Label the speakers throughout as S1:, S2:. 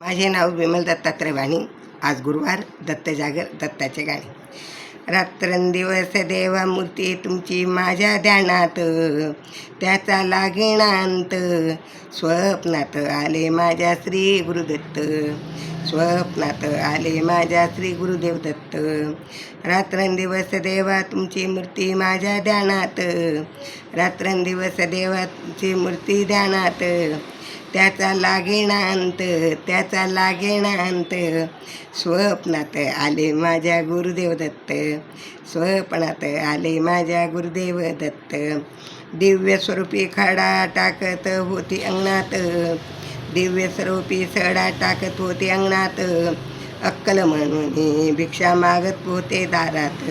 S1: माझे नाव विमल दत्तात्रय वाणी आज गुरुवार दत्त जागर दत्ताचे गाणे रात्रंदिवस देवा मूर्ती तुमची माझ्या ध्यानात त्याचा लागेणांत. स्वप्नात आले माझ्या श्री गुरुदत्त. स्वप्नात आले माझ्या श्री गुरुदेव दत्त रात्रंदिवस देवा तुमची मूर्ती माझ्या ध्यानात. रात्रंदिवस देवा तुमची मूर्ती ध्यानात. त्याचा लागेणांत त्याचा लागेणांत स्वप्नात आले माझ्या गुरुदेव दत्त. स्वप्नात आले माझ्या गुरुदेव दत्त. दिव्य स्वरूपी खडा टाकत होती अंगणात. दिव्य स्वरूपी सडा टाकत होती अंगणात. अक्कल म्हणून भिक्षा मागत होते दारात.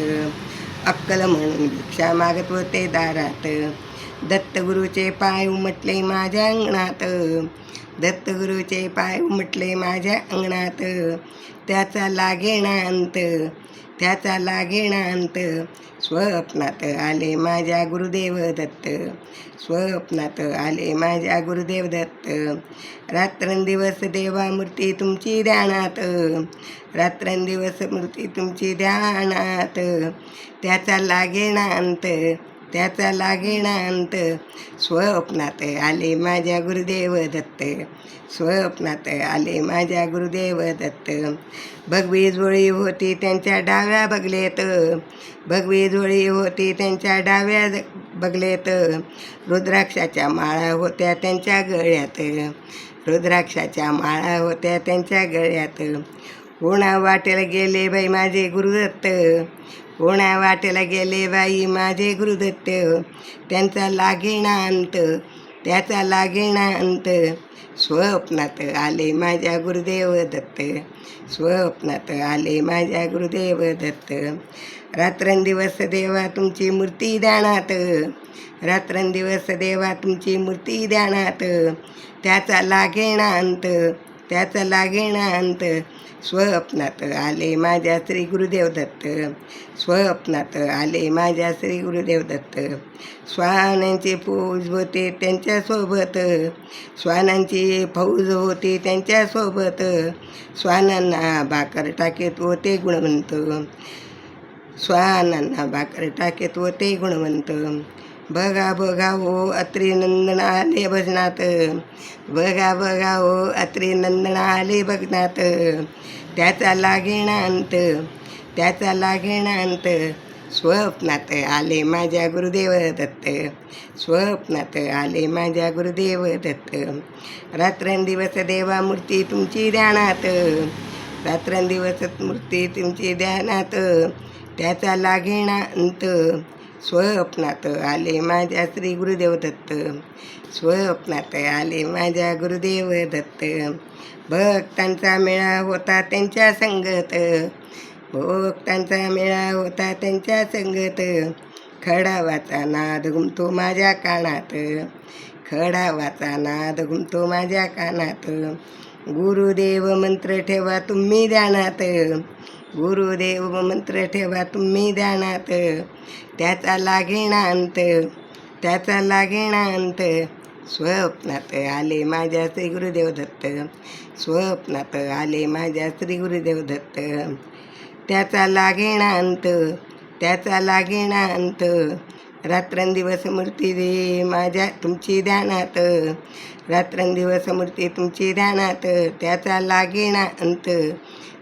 S1: अक्कल म्हणून भिक्षा मागत होते दारात. दत्तगुरूचे पाय उमटले माझ्या अंगणात. दत्तगुरूचे पाय उमटले माझ्या अंगणात. त्याचा लागेणांत त्याचा लागेणांत स्वप्नात आले माझ्या गुरुदेव दत्त. स्वप्नात आले माझ्या गुरुदेव दत्त. रात्रंदिवस देवामूर्ती तुमची ध्यानात. रात्रंदिवस मूर्ती तुमची ध्यानात. त्याचा लागेणांत त्याचा लागेणांत स्वप्नात आले माझ्या गुरुदेव दत्त. स्वप्नात आले माझ्या गुरुदेव दत्त. भगवी झोळी होती त्यांच्या डाव्या बगलेत. भगवी झोळी होती त्यांच्या डाव्या बगलेत. रुद्राक्षाच्या माळा होत्या त्यांच्या गळ्यात. रुद्राक्षाच्या माळा होत्या त्यांच्या गळ्यात. कोणा वाटेला गेले बाई माझे गुरुदत्त. कोणा वाटेला गेले बाई? माझे गुरुदत्त त्यांचा लागेणांत त्याचा लागेणांत स्वप्नात आले माझ्या गुरुदेव दत्त स्वप्नात आले माझ्या गुरुदेव दत्त. रात्रंदिवस देवा तुमची मूर्ती ध्यानात रात्रंदिवस देवा तुमची मूर्ती ध्यानात त्याचा लागेणांत त्याचा लागेणांत स्वप्नात आले माझ्या श्री गुरुदेव दत्त. स्वप्नात आले माझ्या श्री गुरुदेव दत्त. फौज होते त्यांच्यासोबत. श्वानांची फौज होती त्यांच्यासोबत. श्वानांना भाकर टाकीत होते गुणवंत. श्वानांना भाकर टाकीत होते गुणवंत. बघा बघा हो अत्री नंदन आले भजनात. बघा बघा हो अत्री नंदन आले भजनात. त्याचा लागेणांत त्याचा लागेणांत स्वप्नात आले माझ्या गुरुदेव दत्त. स्वप्नात आले माझ्या गुरुदेव दत्त. रात्रंदिवस देवा मूर्ती तुमची ध्यानात. रात्रंदिवस मूर्ती तुमची ध्यानात. त्याचा लागेणांत स्वप्नात आले माझ्या श्री गुरुदेव दत्त. स्वप्नात आले माझ्या गुरुदेव दत्त. भक्तांचा मेळा होता त्यांच्या संगत. भक्तांचा मेळा होता त्यांच्या संगत. खडावाचा नाद घुमतो माझ्या कानात. खडावाचा नाद घुमतो माझ्या कानात. गुरुदेव मंत्र ठेवा तुम्ही ध्यानात. गुरुदेव मंत्र ठेवा तुम्ही ध्यानात त्याचा लागेणांत त्याचा लागेणांत स्वप्नात आले माझ्या श्री गुरुदेव दत्त. स्वप्नात आले माझ्या श्री गुरुदेव दत्त. त्याचा लागेणांत त्याचा लागेणांत रात्रंदिवस मूर्ती दे माझ्या तुमची ध्यानात. रात्रंदिवस मूर्ती तुमची ध्यानात. त्याचा लागेणांत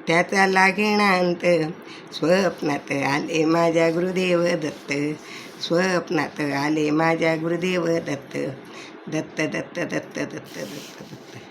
S1: त्याचा लागेणांत स्वप्नात आले माझ्या गुरुदेव दत्त स्वप्नात आले माझ्या गुरुदेव दत्त दत्त दत्त दत्त दत्त दत्त दत्त.